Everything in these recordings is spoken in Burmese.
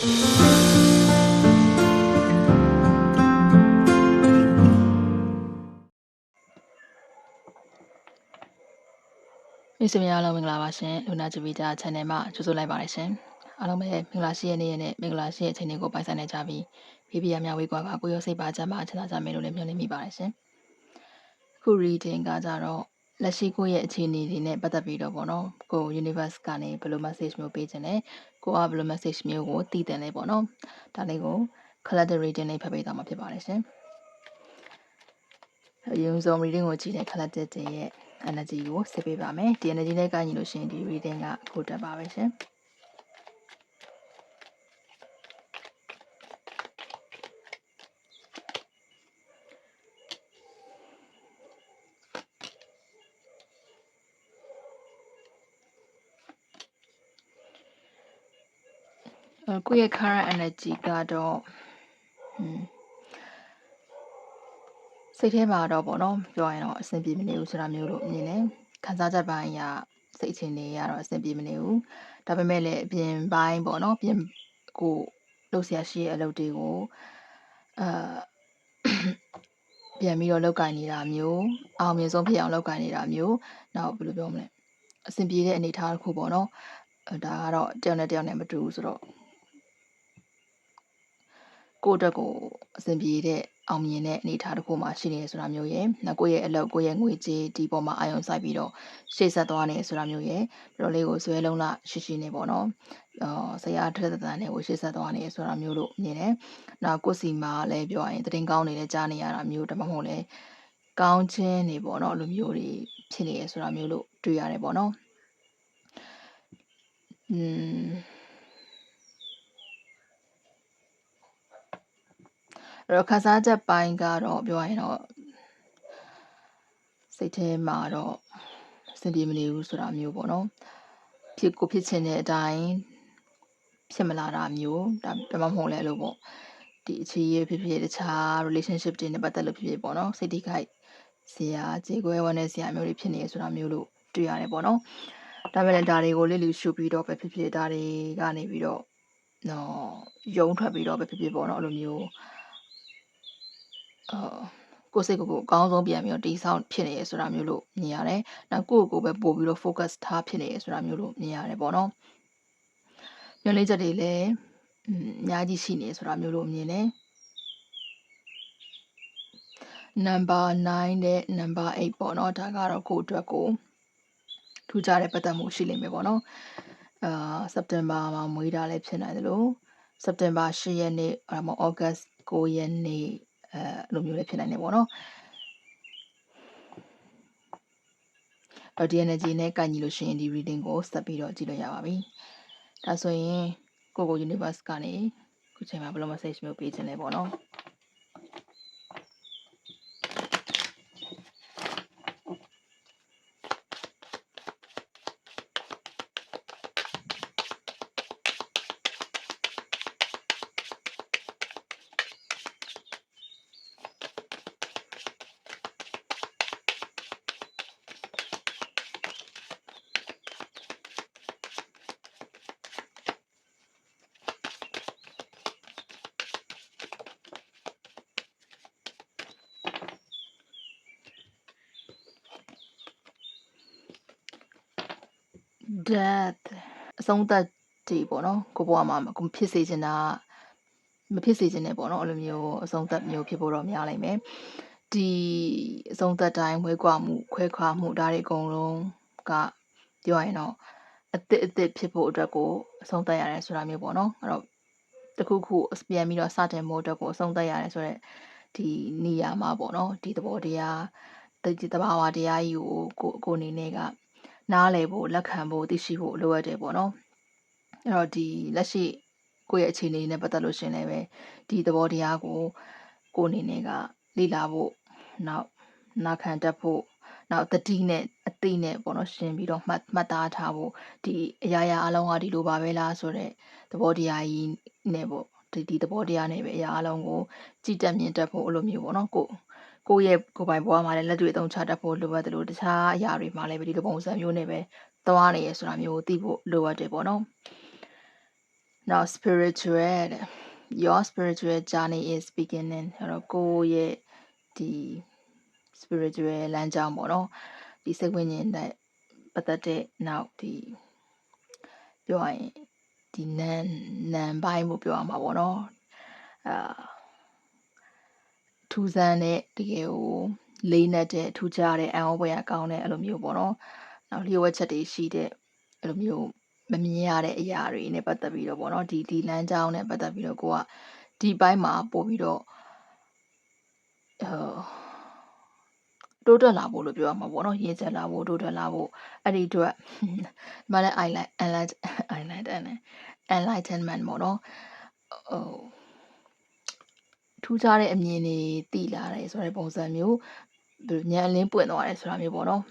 မိတ်ဆွေများအားလုံးမင်္ဂလာပါရှင်လူနာဂျီဗီတာ channel မှာကြိုဆိုလိုက်ပါတယ်ရှင်အားလုံးပဲမင်္ဂလာရှိတဲ့နေ့ရက်နဲ့မင်္ဂလာရှိတဲ့အချိန်လေးကိုပိုင်ဆိုင်နေကြပြီးဖေးပြရမြဝေးကွာကကိုရောစိတ်ပါချမ်းသာချမ်းသာကြမယ်လို့လည်းမျှော်လင့်မိပါတယ်ရှင်ခု reading ကကြတော့လက်ရှိကိုယ့်ရဲ့အခြေအနေတွေနဲ့ပတ်သက်ပြီးတော့ပေါ့နော်ကို universe ကနေဘယ်လို message မျိုးပေးခြင်းလဲ ကိုကဘယ်လို message မျိုးကိုတည်တယ်လဲပေါ့နော်ဒါလေးကို collective reading လေးဖတ်ပေးသွားမှာဖြစ်ပါတယ်ရှင်အရင်ဆုံး reading ကိုကြည့်တဲ့ collective တွေရဲ့ energy ကိုစစ်ပေးပါမယ်ဒီ energy နဲ့ကညီလို့ရှိရင်ဒီ reading ကကိုတက်ပါပဲရှင် ကိုယ့်ရဲ့ current energy ကတော့อืมစိတ်ထဲမှာတော့ပေါ့နော်ပြောရရင်တော့အဆင်ပြေမနေဘူးဆိုတာမျိုးလို့မြင်တယ်ခံစားချက်ပိုင်းအရစိတ်အခြေအနေရတော့အဆင်ပြေမနေဘူးဒါပေမဲ့လည်းအပြင်ပိုင်းပေါ့နော်ပြင်ကိုလုပ်ဆရာရှိရဲ့အလုပ်တွေကိုအာပြန်ပြီးတော့လောက်ကင်နေတာမျိုးအောင်မြင်ဆုံးဖြစ်အောင်လောက်ကင်နေတာမျိုးနောက်ဘယ်လိုပြောမလဲအဆင်ပြေတဲ့အနေအထားတစ်ခုပေါ့နော်အဲဒါကတော့တယောက်နဲ့တယောက်နဲ့မတူဘူးဆိုတော့ ကိုယ့်အတွက်ကိုအဆင်ပြေတဲ့အောင်မြင်တဲ့အနေအထားတစ်ခုမှာရှိနေရဆိုတာမျိုးရယ်နောက်ကိုယ့်ရဲ့အလုပ်ကိုယ့်ရဲ့ငွေကြေးဒီပေါ်မှာအာရုံစိုက်ပြီးတော့ရှေ့ဆက်သွားနေဆိုတာမျိုးရယ်တော်တော်လေးကိုဇွဲလုံးလာရှိရှိနေပေါ့နော်အာဆရာထက်သန်နဲ့ကိုရှေ့ဆက်သွားနေဆိုတာမျိုးလို့မြင်တယ်နောက်ကိုယ့်စီမှာလည်းပြောရရင်တည်င်းကောင်းနေလဲကြားနေရတာမျိုးဒါမှမဟုတ်လဲကောင်းခြင်းနေပေါ့နော်လိုမျိုးတွေဖြစ်နေရဆိုတာမျိုးလို့တွေ့ရတယ်ပေါ့နော်อื အဲ့တော့ခန်းစားချက်ပိုင်းကတော့ပြောရရင်တော့စိတ်ထဲမှာတော့စင်ပြေမနေဘူးဆိုတာမျိုးပေါ့နော်ဖြစ်ကိုဖြစ်ချင်တဲ့အတိုင်းဖြစ်မလာတာမျိုးဒါဒါမှမဟုတ်လဲအဲ့လိုပေါ့ဒီအခြေရဖြစ်ဖြစ်တခြား relationship တွေနဲ့ပတ်သက်လို့ဖြစ်ဖြစ်ပေါ့နော်စိတ်ထိခိုက်စရာကြေကွဲဝမ်းနေစရာမျိုးတွေဖြစ်နေဆိုတာမျိုးလို့တွေ့ရတယ်ပေါ့နော်ဒါပေမဲ့လည်းဒါတွေကိုလေးလူရှုပြီးတော့ပဲဖြစ်ဖြစ်ဒါတွေကနေပြီးတော့နော်ယုံထွက်ပြီးတော့ပဲဖြစ်ဖြစ်ပေါ့နော်အဲ့လိုမျိုးအာ ကိုယ်စိတ်ကိုယ်ကိုအကောင်းဆုံးပြန်ပြီးတော့တိဆောက်ဖြစ်နေရဆိုတာမျိုးလို့မြင်ရတယ်။နောက်ကိုယ့်ကိုယ်ပဲပို့ပြီးတော့ focus ထားဖြစ်နေရဆိုတာမျိုးလို့မြင်ရတယ်ပေါ့နော်။မျောလင်းချက်တွေလည်းအများကြီးရှိနေဆိုတာမျိုးလို့မြင်တယ်။ number 9နဲ့ number 8ပေါ့နော်ဒါကတော့ကိုယ့်အတွက်ကိုထူးခြားတဲ့ပတ်သက်မှုရှိလိမ့်မယ်ပေါ့နော်။အာစက်တင်ဘာမှာမွေးတာလည်းဖြစ်နိုင်တယ်လို့စက်တင်ဘာ10ရက်နေ့အဲမှာဩဂတ်9ရက်နေ့ အဲအဲ့လိုမျိုးလည်းဖြစ်နိုင်တယ်ပေါ့နော်တော့ဒီ energy နဲ့ကန့်ညီလို့ရှိရင်ဒီ reading ကိုဆက်ပြီးတော့ကြည့်လို့ရပါပြီဒါဆိုရင်ကိုကို universe ကနေခုချိန်မှာဘယ်လို message မျိုးပေးခြင်းလဲပေါ့နော် death အဆုံးသတ်တွေပေါ့နော်ကိုဘွားမှာကိုဖြစ်စေချင်တာမဖြစ်စေချင်နဲ့ပေါ့နော်အဲ့လိုမျိုးအဆုံးသတ်မျိုးဖြစ်ဖို့တော့များလိမ့်မယ်ဒီအဆုံးသတ်တိုင်းဝဲကွာမှုခွဲခွာမှုဒါတွေအကုန်လုံးကပြောရရင်တော့အစ်စ်အစ်စ်ဖြစ်ဖို့အတွက်ကိုအဆုံးသတ်ရတယ်ဆိုတာမျိုးပေါ့နော်အဲ့တော့တခုခုပြန်ပြီးတော့စတင်ဖို့အတွက်ကိုအဆုံးသတ်ရတယ်ဆိုတော့ဒီနေရာမှာပေါ့နော်ဒီသဘောတရားဒီတဘာဝတရားကြီးကိုကိုကိုအနေနဲ့က နားလည်ဖို့လက်ခံဖို့သိရှိဖို့လိုအပ်တယ်ပေါ့နော်အဲ့တော့ဒီလက်ရှိကိုယ့်ရဲ့အခြေအနေနဲ့ပတ်သက်လို့ရှင်လည်းပဲဒီသဘောတရားကိုကိုအနေနဲ့ကလေ့လာဖို့နောက်နာခံတတ်ဖို့နောက်တတိနဲ့အသိနဲ့ပေါ့နော်ရှင်ပြီးတော့မှတ်မှတ်သားထားဖို့ဒီအရာရာအလုံးကဒီလိုပါပဲလားဆိုတော့သဘောတရားကြီးနဲ့ပေါ့ဒီဒီသဘောတရားနဲ့ပဲအရာအလုံးကိုကြည်တက်မြင်တတ်ဖို့အဲ့လိုမျိုးပေါ့နော်ကို ကိုယ့်ရဲ့ကိုယ်ပိုင်ဘဝမှာလည်းလက်တွေ့အသုံးချတတ်ဖို့လိုအပ်တယ်လို့တခြားအရာတွေမှာလည်းပဲဒီလိုပုံစံမျိုးနဲ့ပဲသွားနေရဆိုတာမျိုးကိုသိဖို့လိုအပ်တယ်ပေါ့နော် now spiritual တဲ့ your spiritual journey is beginning အဲ့တော့ကိုယ့်ရဲ့ဒီ spiritual လမ်းကြောင်းပေါ့နော်ဒီစိတ်ဝိညာဉ်နဲ့ပတ်သက်တဲ့နောက်ဒီပြောရရင်ဒီနန်နန်ပိုင်းကိုပြောရမှာပေါ့နော်အာ ထူးဆန်းတဲ့တကယ်ကိုလေးနက်တဲ့ထူးခြားတဲ့အံ့ဩဖွယ်ကောင်းတဲ့အဲ့လိုမျိုးပေါ့နော်နောက်လျှို့ဝှက်ချက်တွေရှိတဲ့အဲ့လိုမျိုးမမြင်ရတဲ့အရာတွေနဲ့ပတ်သက်ပြီးတော့ပေါ့နော်ဒီဒီလမ်းကြောင်းနဲ့ပတ်သက်ပြီးတော့ကိုကဒီဘိုင်းမှာပို့ပြီးတော့ဟိုတိုးတက်လာဖို့လို့ပြောရမှာပေါ့နော်ရင်းချက်လာဖို့တိုးတက်လာဖို့အဲ့ဒီအတွက်ဒီမှာလည်း highlight highlight highlight နဲ့ enlightenment ပေါ့နော်ဟို ထူးခြားတဲ့အမြင်တွေသိလာတယ်ဆိုတဲ့ပုံစံမျိုးဘယ်လိုဉာဏ်အလင်းပွင့်သွားတယ်ဆိုတာမျိုးပေါ့နော်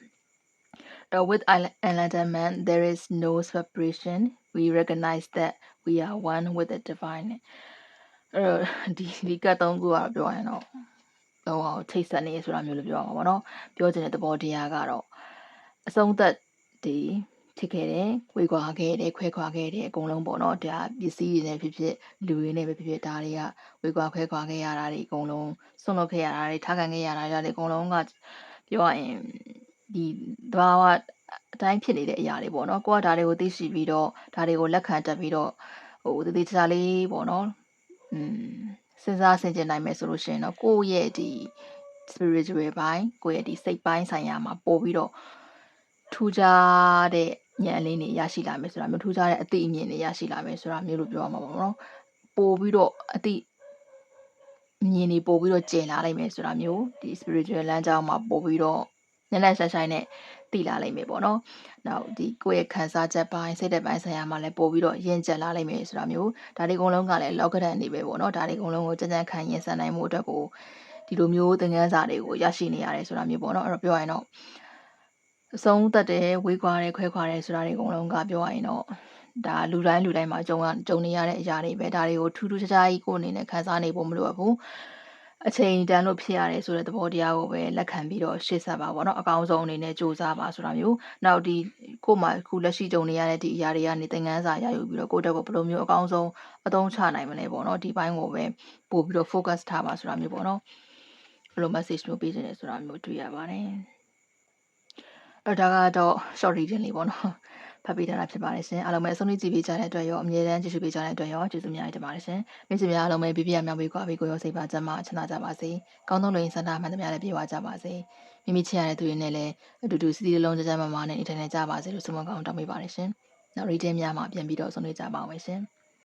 Uh, with enli- enlightenment, there is no separation. We recognize that we are one with the divine. အဲ့တော့ဒီဒီကတ်သုံးခုကတော့ပြောရရင်တော့ဟိုထိတ်ဆက်နေဆိုတာမျိုးလို့ပြောရမှာပေါ့နော်ပြောချင်တဲ့သဘောတရားကတော့အဆုံးသက်ဒီ ဖြစ်ခဲ့တယ်ဝေခွာခဲ့တယ်ခွဲခွာခဲ့တယ်အကုန်လုံးပေါ့နော်ဒါပစ္စည်းတွေနဲ့ဖြစ်ဖြစ်လူတွေနဲ့ပဲဖြစ်ဖြစ်ဒါတွေကဝေခွာခွဲခွာခဲ့ရတာတွေအကုန်လုံးဆွန့်လွတ်ခဲ့ရတာတွေထားခံခဲ့ရတာတွေအကုန်လုံးကပြောရရင်ဒီသဘာဝအတိုင်းဖြစ်နေတဲ့အရာတွေပေါ့နော်ကိုကဒါတွေကိုသိရှိပြီးတော့ဒါတွေကိုလက်ခံတက်ပြီးတော့ဟိုတည်တည်ချာလေးပေါ့နော်อืมစဉ်းစားဆင်ခြင်နိုင်မယ်ဆိုလို့ရှိရင်တော့ကိုယ့်ရဲ့ဒီ spiritual ဘိုင်းကိုယ့်ရဲ့ဒီစိတ်ပိုင်းဆိုင်ရာမှာပို့ပြီးတော့ထူးခြားတဲ့ ဉာဏ်လေးတွေရရှိလာမယ်ဆိုတာမျိုးထူးခြားတဲ့အသိအမြင်တွေရရှိလာမယ်ဆိုတာမျိုးလို့ပြောရမှာပေါ့နော်ပို့ပြီးတော့အသိမြင်နေပို့ပြီးတော့ကျင်လာနိုင်မယ်ဆိုတာမျိုးဒီ spiritual လမ်းကြောင်းမှာပို့ပြီးတော့နက်နက်ရှိုင်းရှိုင်းနဲ့တည်လာနိုင်မယ်ပေါ့နော်။နောက်ဒီကိုယ့်ရဲ့ခံစားချက်ပိုင်းစိတ်သက်ပိုင်းဆိုင်ရာမှာလည်းပို့ပြီးတော့ရင့်ကျက်လာနိုင်မယ်ဆိုတာမျိုးဒါတွေအကုန်လုံးကလည်းလောကဒဏ်နေပဲပေါ့နော်။ဒါတွေအကုန်လုံးကိုကြံ့ကြံ့ခံရင်ဆန်နိုင်မှုအတွက်ကိုဒီလိုမျိုးသင်ခန်းစာတွေကိုရရှိနေရတယ်ဆိုတာမျိုးပေါ့နော်။အဲ့တော့ပြောရရင်တော့ အဆုံးသက်တယ်ဝေးကွာတယ်ခွဲခွာတယ်ဆိုတာတွေအကုန်လုံးကပြောရရင်တော့ဒါလူတိုင်းလူတိုင်းမှာကြုံရကြုံနေရတဲ့အရာတွေပဲဒါတွေကိုထူးထူးခြားခြားကြီးကိုယ်အနေနဲ့ခံစားနေဖို့မလိုအပ်ဘူးအချိန်တန်လို့ဖြစ်ရတယ်ဆိုတဲ့သဘောတရားကိုပဲလက်ခံပြီးတော့ရှေ့ဆက်ပါပေါ့နော်အကောင်းဆုံးအနေနဲ့စူးစမ်းပါဆိုတာမျိုးနောက်ဒီကို့မှာခုလက်ရှိကြုံနေရတဲ့ဒီအရာတွေကနေသင်ခန်းစာရယူပြီးတော့ကိုယ့်တက်ကိုဘယ်လိုမျိုးအကောင်းဆုံးအသုံးချနိုင်မလဲပေါ့နော်ဒီဘိုင်းကိုပဲပို့ပြီးတော့ focus ထားပါဆိုတာမျိုးပေါ့နော်ဘယ်လို message မျိုးပေးချင်လဲဆိုတာမျိုးတွေ့ရပါတယ် အဲ့ဒါကတော့ short reading လေးပေါ့နော်ဖတ်ပေးထားတာဖြစ်ပါတယ်ရှင်အားလုံးပဲအဆုံးထိကြည့်ပေးကြတဲ့အတွက်ရောအမြဲတမ်းကြည့်ရှုပေးကြတဲ့အတွက်ရောကျေးဇူးများတင်ပါတယ်ရှင်မိတ်ဆွေများအားလုံးပဲပြပြမြောက်ပေးကွာပြီးကိုရောစိတ်ပါကြမ်းမှချမ်းသာကြပါစေကောင်းသောလူရင်းစန္ဒမှန်သမျှလည်းပြေဝကြပါစေမိမိချစ်ရတဲ့သူတွေနဲ့လည်းအတူတူစီစီလုံးကြကြမမနဲ့နေထိုင်နေကြပါစေလို့ဆုမကောင်းတောင်းပေးပါတယ်ရှင်နောက် reading များမှာပြန်ပြီးတော့ဆုံးဖြတ်ကြပါအောင်ရှင်